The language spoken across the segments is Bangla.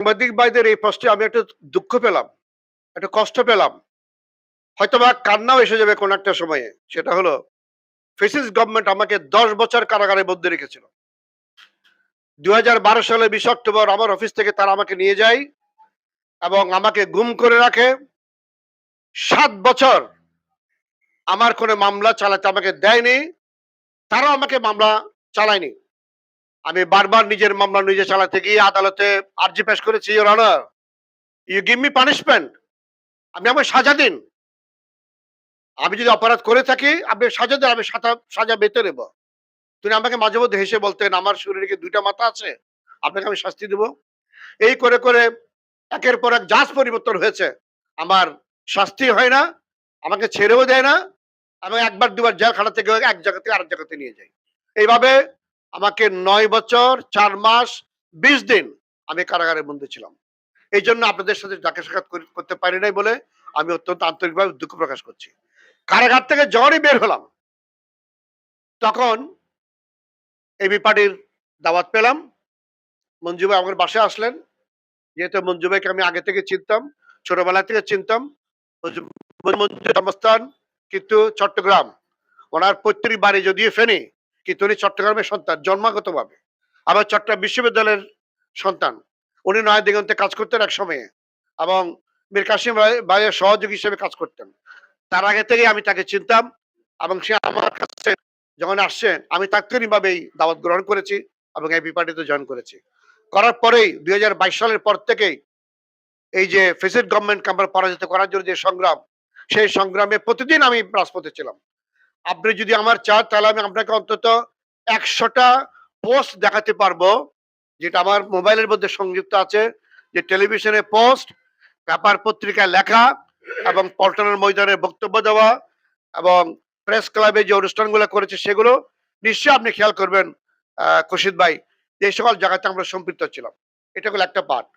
সাংবাদিক ভাইদের এই প্রশ্নে আমি একটু দুঃখ পেলাম, একটু কষ্ট পেলাম। হয়তোবা কান্নাও এসে যাবে কোন একটা সময়ে। সেটা হলো, ফেসিস গভর্নমেন্ট আমাকে দশ বছর কারাগারে বন্দি রেখেছিল। দু বারো সালে বিশ অক্টোবর আমার অফিস থেকে তারা আমাকে নিয়ে যায় এবং আমাকে গুম করে রাখে। সাত বছর আমার কোনো মামলা চালাতে আমাকে দেয়নি, তারাও আমাকে মামলা চালায়নি। আমি বারবার নিজের মামলা নিজে চালাতে গিয়ে আদালতে আর্জি পেশ করেছি your honour you give me punishment আপনি আমাকে সাজা দিন। আমি যদি অপরাধ করে থাকি আপনি সাজা দেন, আমি সাজা সাজা বেঁধে নেব। তিনি আমাকে মাঝে মধ্যে হেসে বলতেন আমার শরীরে কি দুইটা মাথা আছে? আপনাকে আমি শাস্তি দেব? এই করে করে একের পর এক জাজ পরিবর্তন হয়েছে। আমার শাস্তি হয় না, আমাকে ছেড়েও দেয় না, আমি একবার, দুবার জেলখানা থেকে এক জায়গা থেকে আরেক জায়গাতে নিয়ে যাই। এইভাবে আমাকে নয় বছর, চার মাস, বিশ দিন আমি কারাগারে বন্দী ছিলাম। এই জন্য আপনাদের সাথে ডাকে সাক্ষাৎ করতে পারি নাই বলে আমি অত্যন্ত আন্তরিকভাবে দুঃখ প্রকাশ করছি। কারাগার থেকে যখনই বের হলাম। তখন এবি পার্টির দাওয়াত পেলাম। মঞ্জুবাই আমার বাসায় আসলেন। যেহেতু মঞ্জুবাইকে আমি আগে থেকে চিনতাম, ছোটবেলা থেকে চিনতাম জন্মস্থান কিন্তু চট্টগ্রাম। ওনার পৈতৃক বাড়ি যদিও ফেনি কিন্তু উনি চট্টগ্রামের সন্তান, জন্মাগতভাবে। আবার চট্টগ্রাম বিশ্ববিদ্যালয়ের সন্তান। উনি নয় দিগন্তে কাজ করতেন এক সময়ে এবং মীর কাসিম ভাই- ভাইয়ের সহযোগী হিসেবে কাজ করতেন। তার আগে থেকে আমি তাকে চিনতাম এবং সে আমার কাছে যখন আসছেন, আমি তাৎক্ষণিকভাবেই দাওয়াত গ্রহণ করেছি এবং এই পার্টিতে জয়েন করেছি। করার পরেই দুই হাজার বাইশ সালের পর থেকেই এই যে ফেসিড গভর্নমেন্ট আমরা পরাজিত করার জন্য যে সংগ্রাম, সেই সংগ্রামে প্রতিদিন আমি রাজপথে ছিলাম। আপনি যদি আমার চান তাহলে আমি আপনাকে অন্তত একশোটা পোস্ট দেখাতে পারব যেটা আমার মোবাইলের মধ্যে সংযুক্ত আছে যে টেলিভিশনে পোস্ট পেপার পত্রিকায় লেখা এবং পল্টনের ময়দানে বক্তব্য দেওয়া এবং প্রেস ক্লাবে যে অনুষ্ঠানগুলো করেছে সেগুলো নিশ্চয়ই আপনি খেয়াল করবেন আহ, খুরশিদ ভাই যে সকল জায়গাতে আমরা সম্পৃক্ত ছিলাম। এটা হলো একটা পার্ট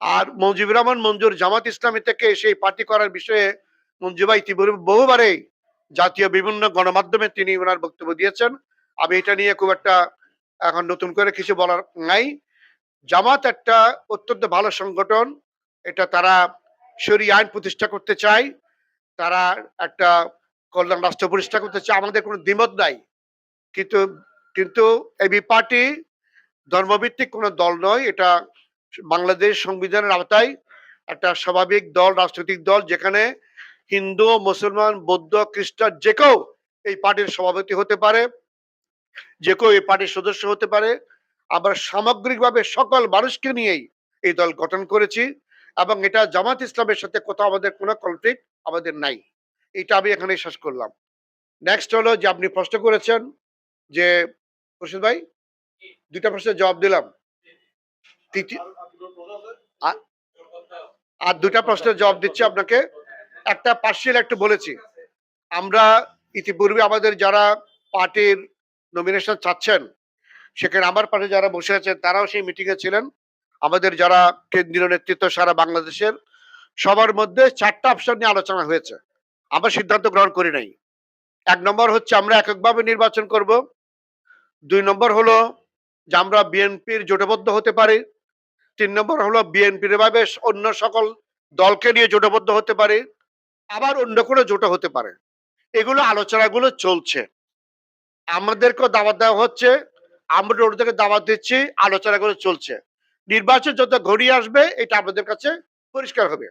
আর মঞ্জুবুর রহমান মঞ্জুর জামাত ইসলামী থেকে সেই পার্টি করার বিষয়ে মঞ্জু ভাই বহুবারেই জাতীয় বিভিন্ন গণমাধ্যমে তিনি ওনার বক্তব্য দিয়েছেন। আমি এটা নিয়ে খুব একটা এখন নতুন করে কিছু বলার নাই। জামাত একটা অত্যন্ত ভালো সংগঠন, এটা তারা সরি আইন প্রতিষ্ঠা করতে চায়, তারা একটা কল্যাণ রাষ্ট্র প্রতিষ্ঠা করতে চায়, আমাদের কোনো দ্বিমত নাই। কিন্তু কিন্তু এবি পার্টি ধর্মভিত্তিক কোনো দল নয়, এটা বাংলাদেশ সংবিধানের আওতায় একটা স্বাভাবিক দল, রাজনৈতিক দল, যেখানে হিন্দু, মুসলমান, বৌদ্ধ, খ্রিস্টান যে কেউ এই পার্টির সভাপতি হতে পারে, যে কেউ এই পার্টির সদস্য হতে পারে, আমরা সামগ্রিকভাবে সকল মানুষকে নিয়েই এই দল গঠন করেছি এবং এটা জামাত ইসলামের সাথে কোথাও আমাদের কোনো কনফ্লিক্ট আমাদের নাই। এটা আমি এখানে শেষ করলাম। নেক্সট হলো যে আপনি প্রশ্ন করেছেন যে খুরশিদ ভাই, দুইটা প্রশ্নের জবাব দিলাম। আর দুটা প্রশ্নের জবাব দিচ্ছি আপনাকে। একটা পার্সিয়াল একটু বলেছি। আমরা ইতিপূর্বে আমাদের যারা পার্টির নমিনেশন চাচ্ছেন, সেখানে আমার পাশে যারা বসে আছেন, তারাও সেই মিটিং এ ছিলেন। আমাদের যারা কেন্দ্রীয় নেতৃত্ব সারা বাংলাদেশের, সবার মধ্যে চারটা অপশন নিয়ে আলোচনা হয়েছে। আমরা সিদ্ধান্ত গ্রহণ করি নাই। এক নম্বর হচ্ছে আমরা এককভাবে নির্বাচন করব। দুই নম্বর হলো যে আমরা বিএনপির জোটবদ্ধ হতে পারি। তিন নম্বর হলো বিএনপির ভাবে অন্য সকল দলকে নিয়ে জোটবদ্ধ হতে পারে। আবার অন্য কোনো জোট হতে পারে। এগুলো আলোচনাগুলো চলছে। আমাদেরকেও দাওয়াত দেওয়া হচ্ছে। আমরা ওদেরকে দাওয়াত দিচ্ছি, আলোচনাগুলো চলছে। নির্বাচন যত ঘনিয়ে আসবে, এটা আমাদের কাছে পরিষ্কার হবে।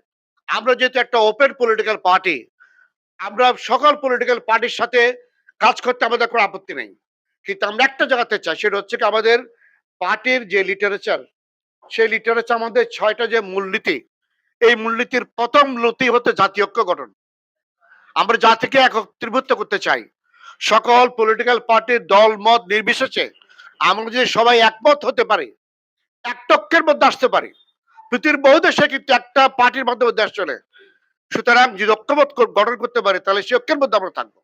আমরা যেহেতু একটা ওপেন পলিটিক্যাল পার্টি আমরা সকল পলিটিক্যাল পার্টির সাথে কাজ করতে আমাদের কোনো আপত্তি নেই। কিন্তু আমরা একটা জায়গাতে চাই, সেটা হচ্ছে আমাদের পার্টির যে লিটারেচার সেই লিটারেচার আমাদের ছয়টা যে মূলনীতি এই মূলনীতির প্রথম লতি হতে জাতীয় ঐক্য গঠন। আমরা জাতিকে একত্রীভূত করতে চাই। সকল পলিটিক্যাল পার্টির দল, মত নির্বিশেষে আমরা যদি সবাই একমত হতে পারি একটকের মধ্যে আসতে পারি, পৃথিবীর বহু দেশে কিন্তু একটা পার্টির মাধ্যমে দেশ চলে। সুতরাং যদি ঐক্যমত গঠন করতে পারে, তাহলে সে ঐক্যের মধ্যে আমরা থাকব।